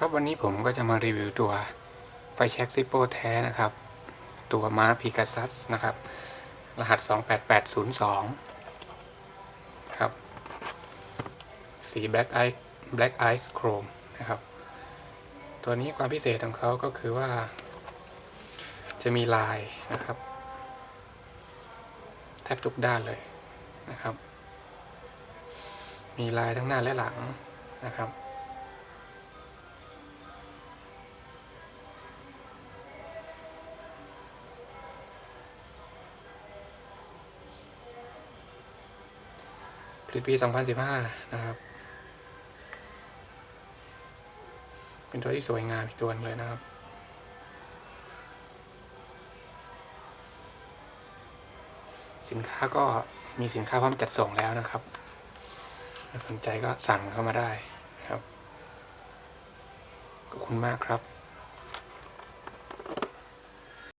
ครับวันนี้ผมก็จะมารีวิวตัวไฟแช็กซิโปแท้นะครับ ตัวม้าพีกาซัสนะครับ รหัส 28802 ครับ สี Black Ice Black Ice Chrome นะครับ ตัวนี้ความพิเศษของเขาก็คือว่า จะมีลายนะครับ แทบทุกด้านเลยนะครับ มีลายทั้งหน้าและหลังนะครับ ผลิตปี 2015 นะครับ เป็นตัวที่สวยงามอีกตัวหนึงเลยนะครับ สินค้าก็มีสินค้าพร้อมจัดส่งแล้วนะครับสนใจก็สั่งเข้ามาได้ครับ ขอบคุณมากครับ